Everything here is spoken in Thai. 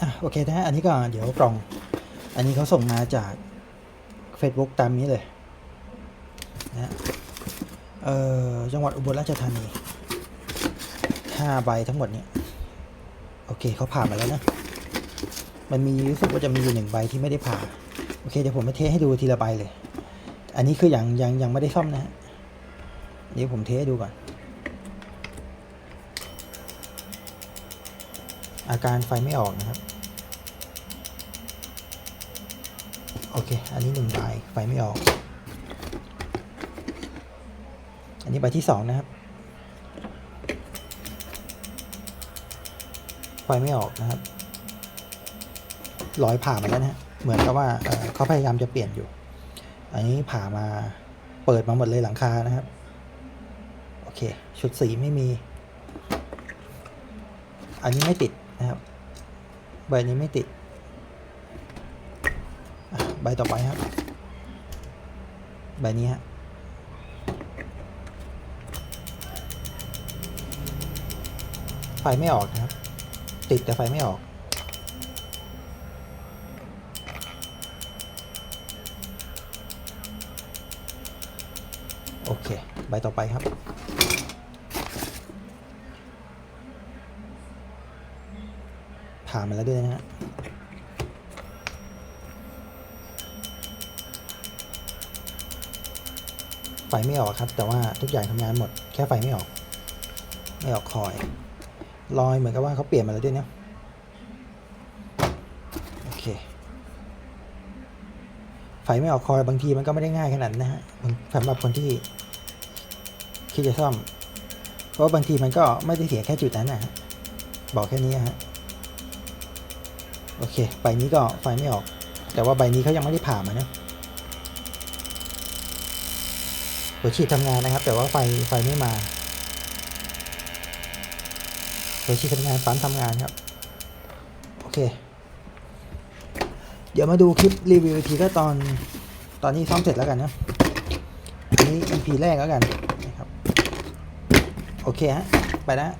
อะโอเคนะฮะอันนี้ก็เดี๋ยวกล่อง อันนี้เขาส่งมาจาก Facebook ตามนี้เลยนะฮะเอ่อจังหวัดอุบลราชธานีห้าใบทั้งหมดเนี่ยโอเคเขาผ่ามาแล้วนะ มันมีรู้สึกว่าจะมีอยู่หนึ่งใบที่ไม่ได้ผ่าโอเคเดี๋ยวผมมาเทให้ดูทีละใบเลย อันนี้คือยังยังยังไม่ได้ซ่อมนะฮะเดี๋ยวผมเทให้ดูก่อน อาการไฟไม่ออกนะครับ โอ เค อันนี้หนึ่งใบไฟไม่ออก อันนี้ใบที่สองนะครับ ไฟไม่ออกนะครับร้อยผ่ามาแล้วนะเหมือนกับว่าเขาพยายามจะเปลี่ยนอยู่ อันนี้ผ่ามาเปิดมาหมดเลยหลังคานะครับ โอเค ชุดสีไม่มี อันนี้ไม่ติดนะครับ ใบนี้ไม่ติด ใบต่อไปครับ ใบนี้ฮะไฟไม่ออกนะครับ ติดแต่ไฟไม่ออก โอเค ใบต่อไปครับ ผ่านมาแล้วด้วยนะฮะ ไฟไม่ออกครับ แต่ว่าทุกอย่างทำงานหมดแค่ไฟไม่ออก ไม่ออกคอยรอยเหมือนกับว่าเขาเปลี่ยนมาแล้วด้วยเนาะโอเคไฟไม่ออกคอยบางทีมันก็ไม่ได้ง่ายขนาดนั้นนะฮะสำหรับคนที่คิดจะซ่อม เพราะว่าบางทีมันก็ไม่ได้เสียแค่จุดนั้นนะฮะบอกแค่นี้ฮะโอเคใบนี้ก็ไฟไม่ออก แต่ว่าใบนี้เขายังไม่ได้ผ่ามานะ หัวฉีดทำงานนะครับ แต่ว่าไฟไฟไม่มาหัวฉีดทำงานปั๊มทำงานครับ โอเค เดี๋ยวมาดูคลิปรีวิวทีก็ตอนตอนนี้ซ่อมเสร็จแล้วกันนะอันนี้ EP แรกแล้วกันนะครับ โอเคฮะ ไปแล้ว